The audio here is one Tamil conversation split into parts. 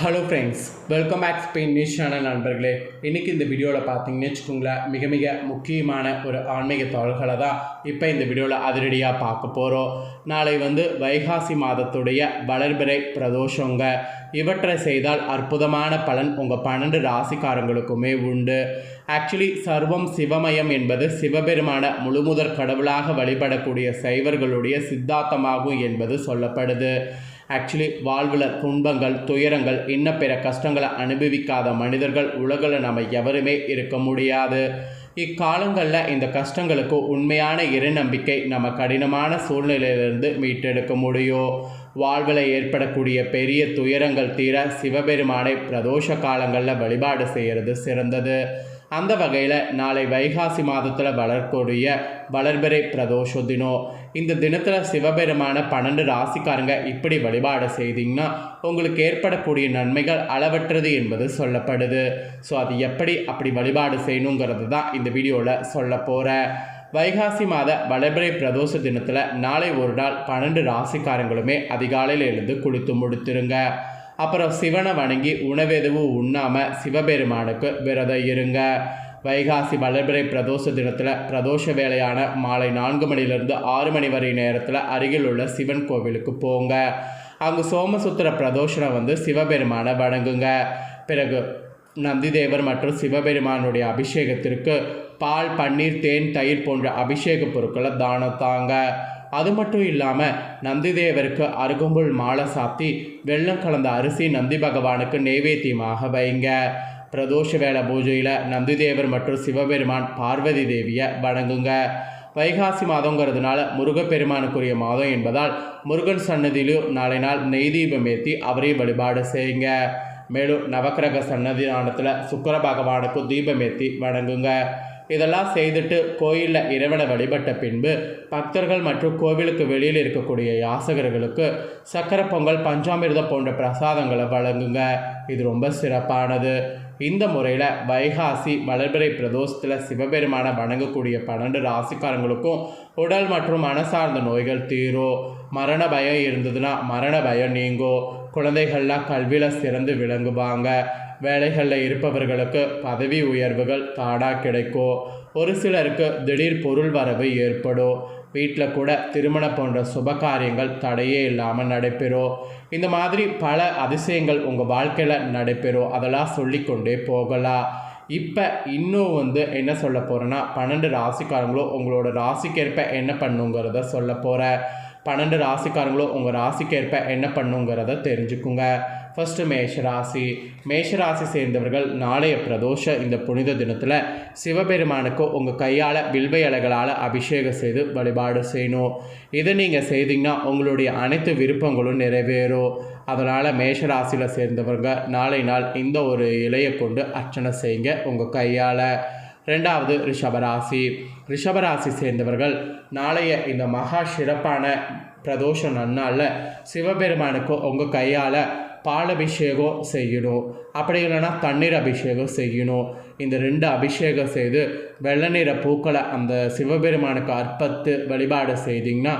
Hello friends welcome back Spain news channel நண்பர்களே. இன்றைக்கி இந்த வீடியோவில் பார்த்தீங்கன்னு வச்சுக்கோங்களேன் மிக மிக முக்கியமான ஒரு ஆன்மீக தகவல்களை தான் இப்போ இந்த வீடியோவில் அதிரடியாக பார்க்க போகிறோம் நாளை வந்து வைகாசி மாதத்துடைய வளர்பிறை பிரதோஷங்க. இவற்றை செய்தால் அற்புதமான பலன் உங்கள் பன்னெண்டு ராசிக்காரங்களுக்குமே உண்டு. ஆக்சுவலி சர்வம் சிவமயம் என்பது சிவபெருமான முழுமுதற் கடவுளாக வழிபடக்கூடிய சைவர்களுடைய சித்தாந்தமாகும் என்பது சொல்லப்படுது. ஆக்சுவலி வாழ்வில் துன்பங்கள் துயரங்கள் இன்ன பிற கஷ்டங்களை அனுபவிக்காத மனிதர்கள் உலகில் நம்ம எவருமே இருக்க முடியாது. இக்காலங்களில் இந்த கஷ்டங்களுக்கு உண்மையான இறைநம்பிக்கை நம்ம கடினமான சூழ்நிலையிலிருந்து மீட்டெடுக்க முடியும். வாழ்வில் ஏற்படக்கூடிய பெரிய துயரங்கள் தீர சிவபெருமானை பிரதோஷ காலங்களில் வழிபாடு செய்கிறது சிறந்தது. அந்த வகையில் நாளை வைகாசி மாதத்தில் வளரக்கூடிய வளர்பிறை பிரதோஷ தினம் இந்த தினத்தில் சிவபெருமான பன்னெண்டு ராசிக்காரங்க இப்படி வழிபாடு செய்தீங்கன்னா உங்களுக்கு ஏற்படக்கூடிய நன்மைகள் அளவற்றது என்பது சொல்லப்படுது. ஸோ அது எப்படி அப்படி வழிபாடு செய்யணுங்கிறது தான் இந்த வீடியோவில் சொல்ல போகிறேன் வைகாசி மாத வளர்பிறை பிரதோஷ தினத்தில் நாளை ஒரு நாள் பன்னெண்டு ராசிக்காரங்களுமே அதிகாலையில் எழுந்து குளித்து முடித்துருங்க. அப்புறம் சிவனை வணங்கி உணவெதுவும் உண்ணாமல் சிவபெருமானுக்கு விரதம் இருங்க. வைகாசி வளர்பிறை பிரதோஷ தினத்தில் பிரதோஷ வேலையான மாலை நான்கு மணிலிருந்து ஆறு மணி வரை நேரத்தில் அருகில் உள்ள சிவன் கோவிலுக்கு போங்க. அங்கு சோமசுத்திர பிரதோஷனை வந்து சிவபெருமானை வணங்குங்க. பிறகு நந்திதேவர் மற்றும் சிவபெருமானுடைய அபிஷேகத்திற்கு பால் பன்னீர் தேன் தயிர் போன்ற அபிஷேக பொருட்களை தானம் தாங்க. அது மட்டும் இல்லாமல் நந்திதேவருக்கு அருகம்புல் மாலை சாத்தி வெள்ளம் கலந்த அரிசி நந்தி பகவானுக்கு நெய்வேத்தியமாக வைங்க. பிரதோஷ வேள பூஜையில் நந்திதேவர் மற்றும் சிவபெருமான் பார்வதி தேவியை வணங்குங்க. வைகாசி மாதங்கிறதுனால முருகப்பெருமானுக்குரிய மாதம் என்பதால் முருகன் சன்னதியிலும் நாளை நாள் நெய் தீபம் ஏற்றி அவரை வழிபாடு செய்யுங்க. மேலும் நவக்கிரக சன்னதியானத்தில் சுக்கர பகவானுக்கும் தீபம் ஏற்றி வணங்குங்க. இதெல்லாம் செய்துட்டு கோயிலில் இறைவனை வழிபட்ட பின்பு பக்தர்கள் மற்றும் கோவிலுக்கு வெளியில் இருக்கக்கூடிய யாசகர்களுக்கு சக்கரை பொங்கல் பஞ்சாமிர்தம் போன்ற பிரசாதங்களை வழங்குங்க. இது ரொம்ப சிறப்பானது. இந்த முறையில் வைகாசி வளர்பிறை பிரதோஷத்தில் சிவபெருமான வணங்கக்கூடிய பன்னெண்டு ராசிக்காரங்களுக்கும் உடல் மற்றும் மனசார்ந்த நோய்கள் தீரும். மரண பயம் இருந்ததுன்னா மரண பயம் நீங்கும். குழந்தைகள்லாம் கல்வியில் சிறந்து விளங்குவாங்க. வேலைகளில் இருப்பவர்களுக்கு பதவி உயர்வுகள் தாடாக கிடைக்கும். ஒரு சிலருக்கு திடீர் பொருள் வரவு ஏற்படும். வீட்டில் கூட திருமணம் போன்ற சுப காரியங்கள் தடையே இல்லாமல் நடைபெறும். இந்த மாதிரி பல அதிசயங்கள் உங்கள் வாழ்க்கையில் நடைபெறும். அதெல்லாம் சொல்லிக்கொண்டே போகலாம். இப்போ இன்னும் வந்து என்ன சொல்ல போகிறேன்னா பன்னெண்டு ராசிக்காரங்களும் உங்களோட ராசிக்கேற்ப என்ன பண்ணுங்கிறத சொல்ல போகிறேன் பன்னெண்டு ராசிக்காரங்களும் உங்கள் ராசிக்கேற்ப என்ன பண்ணுங்கிறத தெரிஞ்சுக்குங்க. ஃபஸ்ட்டு மேஷராசி. மேஷராசி சேர்ந்தவர்கள் நாளைய பிரதோஷ இந்த புனித தினத்தில் சிவபெருமானுக்கு உங்கள் கையால் வில்வை இலைகளால் அபிஷேகம் செய்து வழிபாடு செய்யணும். இதை நீங்கள் செய்தீங்கன்னா உங்களுடைய அனைத்து விருப்பங்களும் நிறைவேறும். அதனால் மேஷராசியில் சேர்ந்தவங்க நாளை நாள் இந்த ஒரு இலையை கொண்டு அர்ச்சனை செய்யுங்க உங்கள் கையால். ரெண்டாவது ரிஷபராசி. ரிஷபராசி சேர்ந்தவர்கள் நாளைய இந்த மகா சிறப்பான பிரதோஷ நன்னாளில் சிவபெருமானுக்கு உங்கள் கையால் பால் அபிஷேகம் செய்யணும். அப்படி இல்லைன்னா தண்ணீர் அபிஷேகம் செய்யணும். இந்த ரெண்டு அபிஷேகம் செய்து வெள்ளை நிற பூக்களை அந்த சிவபெருமானுக்கு அர்ப்பத்து வழிபாடு செய்தீங்கன்னா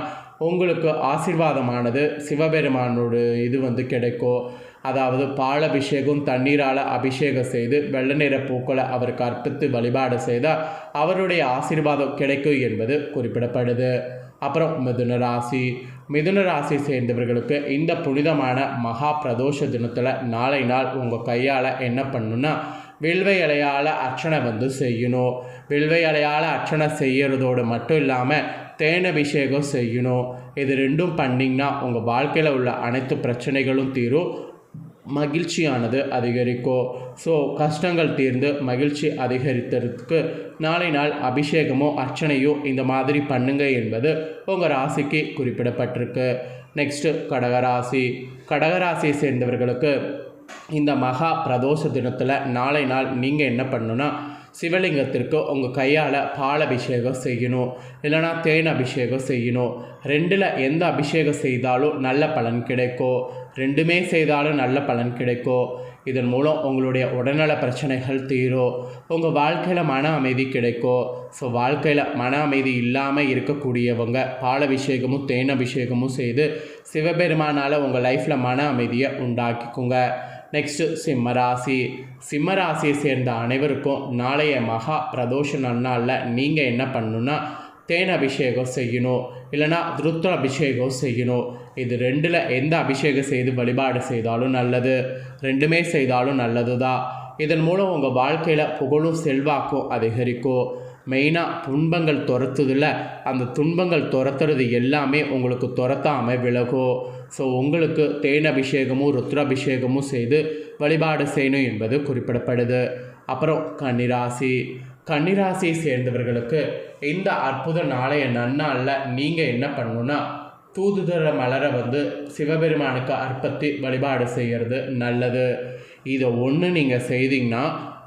உங்களுக்கு ஆசீர்வாதமானது சிவபெருமானோட இது வந்து கிடைக்கும். அதாவது பால் அபிஷேகம் தண்ணீரால் அபிஷேகம் செய்து வெள்ளை நிற பூக்களை அவருக்கு அர்ப்பித்து வழிபாடு செய்தால் அவருடைய ஆசீர்வாதம் கிடைக்கும் என்பது குறிப்பிடப்படுது. அப்புறம் மிதுன ராசி. மிதுன ராசி சேர்ந்தவர்களுக்கு இந்த புனிதமான மகா பிரதோஷ தினத்தில் நாளை நாள் உங்கள் கையால் என்ன பண்ணுன்னா வில்வை இலையால் அர்ச்சனை வந்து செய்யணும். வில்வை இலையால் அர்ச்சனை செய்கிறதோடு மட்டும் இல்லாமல் தேன் அபிஷேகம் செய்யணும். இது ரெண்டும் பண்ணிங்கன்னா உங்கள் வாழ்க்கையில் உள்ள அனைத்து பிரச்சனைகளும் தீரும். மகிழ்ச்சியானது அதிகரிக்கும் ஸோ கஷ்டங்கள் தீர்ந்து மகிழ்ச்சி அதிகரித்ததுக்கு நாளை நாள் அபிஷேகமோ அர்ச்சனையோ இந்த மாதிரி பண்ணுங்க என்பது உங்கள் ராசிக்கு குறிப்பிடப்பட்டிருக்கு. நெக்ஸ்ட்டு கடகராசி. கடகராசியை சேர்ந்தவர்களுக்கு இந்த மகா பிரதோஷ தினத்தில் நாளை நாள் நீங்கள் என்ன பண்ணணுன்னா சிவலிங்கத்திற்கு உங்கள் கையால் பால் அபிஷேகம் செய்யணும். இல்லைனா தேன் அபிஷேகம் செய்யணும். ரெண்டில் எந்த அபிஷேகம் செய்தாலும் நல்ல பலன் கிடைக்கும். ரெண்டுமே செய்தாலும் நல்ல பலன் கிடைக்கும். இதன் மூலம் உங்களுடைய உடல்நல பிரச்சனைகள் தீரும். உங்கள் வாழ்க்கையில் மன அமைதி கிடைக்கும். ஸோ வாழ்க்கையில் மன அமைதி இல்லாமல் இருக்கக்கூடியவங்க பால் அபிஷேகமும் தேன் அபிஷேகமும் செய்து சிவபெருமானால் உங்கள் லைஃப்பில் மன அமைதியை உண்டாக்கிக்குங்க. நெக்ஸ்ட்டு சிம்மராசி சிம்மராசியை சேர்ந்த அனைவருக்கும் நாளைய மகா பிரதோஷ நன்னாளில் நீங்கள் என்ன பண்ணணுன்னா தேன் அபிஷேகம் செய்யணும். இல்லைனா ருத்ர அபிஷேகம் செய்யணும். இது ரெண்டில் எந்த அபிஷேகம் செய்து வழிபாடு செய்தாலும் நல்லது. ரெண்டுமே செய்தாலும் நல்லது தான் இதன் மூலம் உங்கள் வாழ்க்கையில் புகழும் செல்வாக்கும் அதிகரிக்கும். மெயினாக துன்பங்கள் துரத்துதில்ல. அந்த துன்பங்கள் துரத்துறது எல்லாமே உங்களுக்கு துரத்தாமல் விலகும் ஸோ உங்களுக்கு தேன் அபிஷேகமும் ருத்ராபிஷேகமும் செய்து வழிபாடு செய்யணும் என்பது குறிப்பிடப்படுது. அப்புறம் கன்னிராசி. கன்னிராசியை சேர்ந்தவர்களுக்கு இந்த அற்புத நாளைய நன்னாளில் நீங்கள் என்ன பண்ணணுன்னா தூதுதர மலரை வந்து சிவபெருமானுக்கு அர்ப்பத்தி வழிபாடு செய்கிறது நல்லது. இதை ஒன்று நீங்கள் செய்தீங்கன்னா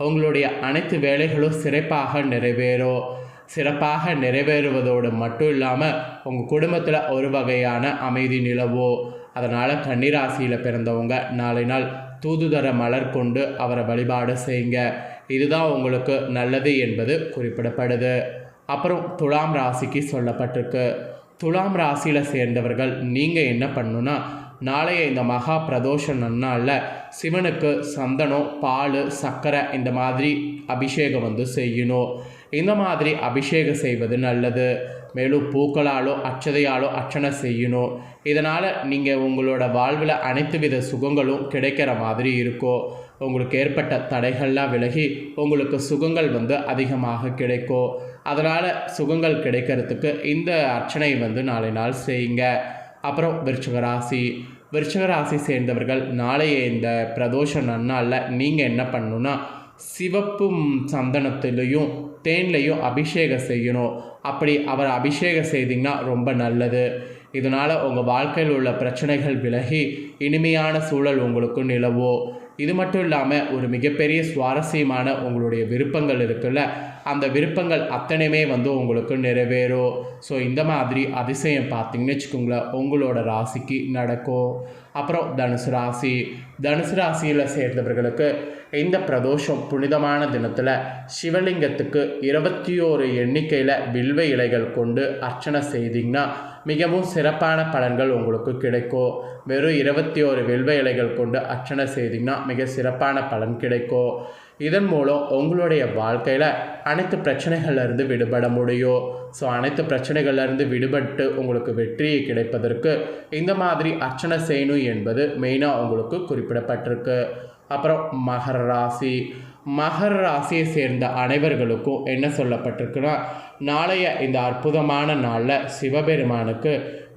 உங்களுடைய அனைத்து வேலைகளும் சிறப்பாக நிறைவேறும் சிறப்பாக நிறைவேறுவதோடு மட்டும் இல்லாமல் உங்கள் குடும்பத்தில் ஒரு வகையான அமைதி நிலவோ அதனால் கன்னிராசியில் பிறந்தவங்க நாளை நாள் தூதுதர மலர் கொண்டு அவரை வழிபாடு செய்யுங்க. இதுதான் உங்களுக்கு நல்லது என்பது குறிப்பிடப்படுது. அப்புறம் துலாம் ராசிக்கு சொல்லப்பட்டிருக்கு. துலாம் ராசியில் சேர்ந்தவர்கள் நீங்கள் என்ன பண்ணணுன்னா நாளைய இந்த மகா பிரதோஷ நன்னாளில் சிவனுக்கு சந்தனம் பால் சர்க்கரை இந்த மாதிரி அபிஷேகம் வந்து செய்யணும். இந்த மாதிரி அபிஷேகம் செய்வது நல்லது. மேலும் பூக்களாலோ அச்சதையாலோ அர்ச்சனை செய்யணும். இதனால் நீங்கள் உங்களோட வாழ்வில் அனைத்து வித சுகங்களும் கிடைக்கிற மாதிரி இருக்கும். உங்களுக்கு ஏற்பட்ட தடைகள்லாம் விலகி உங்களுக்கு சுகங்கள் வந்து அதிகமாக கிடைக்கும். அதனால் சுகங்கள் கிடைக்கிறதுக்கு இந்த அர்ச்சனை வந்து நாளை நாள் செய்யுங்க. அப்புறம் விருச்சிக ராசி. விருச்சிக ராசி சேர்ந்தவர்கள் நாளைய இந்த பிரதோஷ நன்னாளில் நீங்கள் என்ன பண்ணணுன்னா சிவப்பு சந்தனத்துலேயும் தேன்லையும் அபிஷேகம் செய்யணும். அப்படி அவர் அபிஷேகம் செய்தீங்கன்னா ரொம்ப நல்லது. இதனால் உங்கள் வாழ்க்கையில் உள்ள பிரச்சனைகள் விலகி இனிமையான சூழல் உங்களுக்கு நிலவோ இது மட்டும் இல்லாமல் ஒரு மிகப்பெரிய சுவாரஸ்யமான உங்களுடைய விருப்பங்கள் இருக்குல்ல? அந்த விருப்பங்கள் அத்தனையுமே வந்து உங்களுக்கு நிறைவேறும். ஸோ இந்த மாதிரி அதிசயம் பார்த்தீங்கன்னு வச்சுக்கோங்களேன் உங்களோட ராசிக்கு நடக்கும். அப்புறம் தனுசு ராசி. தனுசு ராசியில் சேர்ந்தவர்களுக்கு இந்த பிரதோஷம் புனிதமான தினத்தில் சிவலிங்கத்துக்கு இருபத்தி ஓரு எண்ணிக்கையில் வில்வ இலைகள் கொண்டு அர்ச்சனை செய்தீங்கன்னா மிகவும் சிறப்பான பலன்கள் உங்களுக்கு கிடைக்கும். வெறும் இருபத்தி ஓரு வில்வ இலைகள் கொண்டு அர்ச்சனை செய்தீங்கன்னா மிக சிறப்பான பலன் கிடைக்கும். இதன் மூலம் உங்களுடைய வாழ்க்கையில் அனைத்து பிரச்சனைகள்லேருந்து விடுபட முடியும். ஸோ அனைத்து பிரச்சனைகள்லேருந்து விடுபட்டு உங்களுக்கு வெற்றியை கிடைப்பதற்கு இந்த மாதிரி அர்ச்சனை செய்யணும் என்பது மெயினாக உங்களுக்கு குறிப்பிடப்பட்டிருக்கு. அப்புறம் மகர ராசி. மகர ராசியை சேர்ந்த அனைவர்களுக்கும் என்ன சொல்லப்பட்டிருக்குன்னா நாளைய இந்த அற்புதமான நாளில் சிவபெருமானுக்கு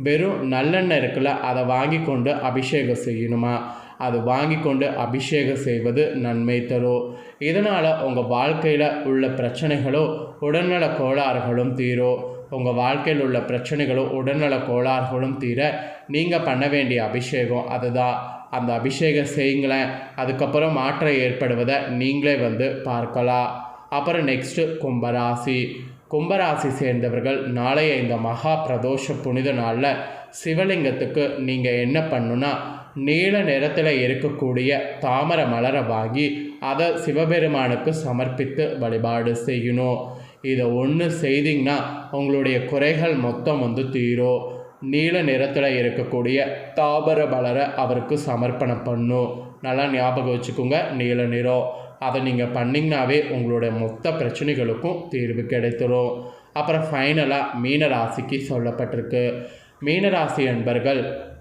வெறும் நல்லெண்ணெய் இருக்குல்ல அதை வாங்கி கொண்டு அபிஷேகம் செய்யணுமா? அது வாங்கி கொண்டு அபிஷேகம் செய்வது நன்மை தரும் இதனால் உங்கள் வாழ்க்கையில் உள்ள பிரச்சனைகளும் உடல்நல கோளாறுகளும் தீரும் உங்கள் வாழ்க்கையில் உள்ள பிரச்சனைகளும் உடல்நல கோளாறுகளும் தீர நீங்கள் பண்ண வேண்டிய அபிஷேகம் அதுதான். அந்த அபிஷேகம் செய்யுங்களேன். அதுக்கப்புறம் மாற்றம் ஏற்படுவதை நீங்களே வந்து பார்க்கலாம். அப்புறம் நெக்ஸ்ட்டு கும்பராசி. கும்பராசி சேர்ந்தவர்கள் நாளைய இந்த மகா பிரதோஷ புனித நாளில் சிவலிங்கத்துக்கு நீங்கள் என்ன பண்ணுன்னா நீல நிறத்தில் இருக்கக்கூடிய தாமரை மலரை வாங்கி அதை சிவபெருமானுக்கு சமர்ப்பித்து வழிபாடு செய்யணும். இதை ஒன்று செய்தீங்கன்னா உங்களுடைய குறைகள் மொத்தம் வந்து தீரும். நீல நிறத்தில் இருக்கக்கூடிய தாபர மலரை அவருக்கு சமர்ப்பணம் பண்ணும். நல்லா ஞாபகம் வச்சுக்கோங்க நீல நிறம். அதை நீங்கள் பண்ணிங்கனாவே உங்களுடைய மொத்த பிரச்சனைகளுக்கும் தீர்வு கிடைத்துரும். அப்புறம் ஃபைனலாக மீனராசிக்கு சொல்லப்பட்டிருக்கு. மீனராசி என்பர்கள்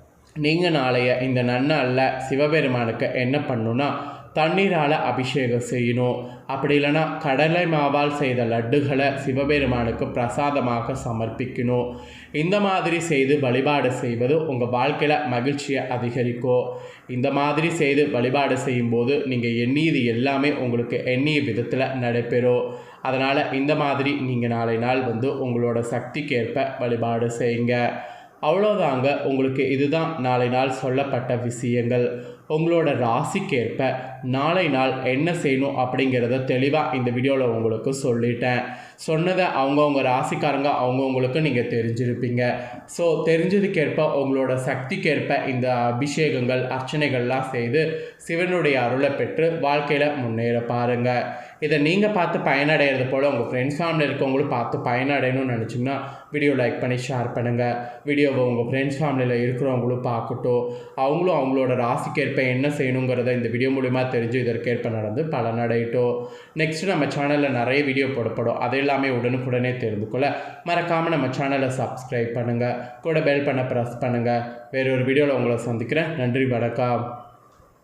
நீங்கள் நாளைய இந்த நன்னாளில் சிவபெருமானுக்கு என்ன பண்ணுன்னா தண்ணீரால் அபிஷேகம் செய்யணும். அப்படி இல்லைன்னா கடலை மாவால் செய்த லட்டுகளை சிவபெருமானுக்கு பிரசாதமாக சமர்ப்பிக்கணும். இந்த மாதிரி செய்து வழிபாடு செய்வது உங்கள் வாழ்க்கையில் மகிழ்ச்சியை அதிகரிக்கும். இந்த மாதிரி செய்து வழிபாடு செய்யும்போது நீங்கள் எண்ணியது எல்லாமே உங்களுக்கு எண்ணிய விதத்தில் நடைபெறும். அதனால் இந்த மாதிரி நீங்கள் நாளை நாள் வந்து உங்களோட சக்திக்கேற்ப வழிபாடு செய்யுங்க. அவ்வளோதாங்க உங்களுக்கு இதுதான் நாளை நாள் சொல்லப்பட்ட விஷயங்கள். உங்களோட ராசிக்கேற்ப நாளை நாள் என்ன செய்யணும் அப்படிங்கிறத தெளிவாக இந்த வீடியோவில் உங்களுக்கு சொல்லிட்டேன். சொன்னதை அவங்கவுங்க ராசிக்காரங்க அவங்கவுங்களுக்கு நீங்கள் தெரிஞ்சிருப்பீங்க. ஸோ தெரிஞ்சதுக்கேற்ப உங்களோட சக்திக்கேற்ப இந்த அபிஷேகங்கள் அர்ச்சனைகள்லாம் செய்து சிவனுடைய அருளை பெற்று வாழ்க்கையில் முன்னேற பாருங்கள் இதை நீங்கள் பார்த்து பயனடைகிறது போல் உங்கள் ஃப்ரெண்ட்ஸ் ஃபேமிலி இருக்கவங்களும் பார்த்து பயனடையணும்னு நினச்சிங்கன்னா வீடியோ லைக் பண்ணி ஷேர் பண்ணுங்கள் வீடியோவை உங்கள் ஃப்ரெண்ட்ஸ் ஃபேமிலியில் இருக்கிறவங்களும் பார்க்கட்டும். அவங்களும் அவங்களோட ராசிக்கேற்ப என்ன செய்யணுங்கிறத இந்த வீடியோ மூலிமா தெரிஞ்சு இதற்கேற்ப நடந்து பலனடையட்டும். நெக்ஸ்ட் நம்ம சேனலில் நிறைய வீடியோ போடப்படும். அது எல்லாமே உடனுக்குடனே தெரிந்து கொள்ள மறக்காமல் நம்ம சேனலை சப்ஸ்கிரைப் பண்ணுங்கள் கூட பெல் பண்ண ப்ரெஸ் பண்ணுங்கள் வேறொரு வீடியோவில் உங்களை சந்திக்கிறேன். நன்றி வணக்கம்.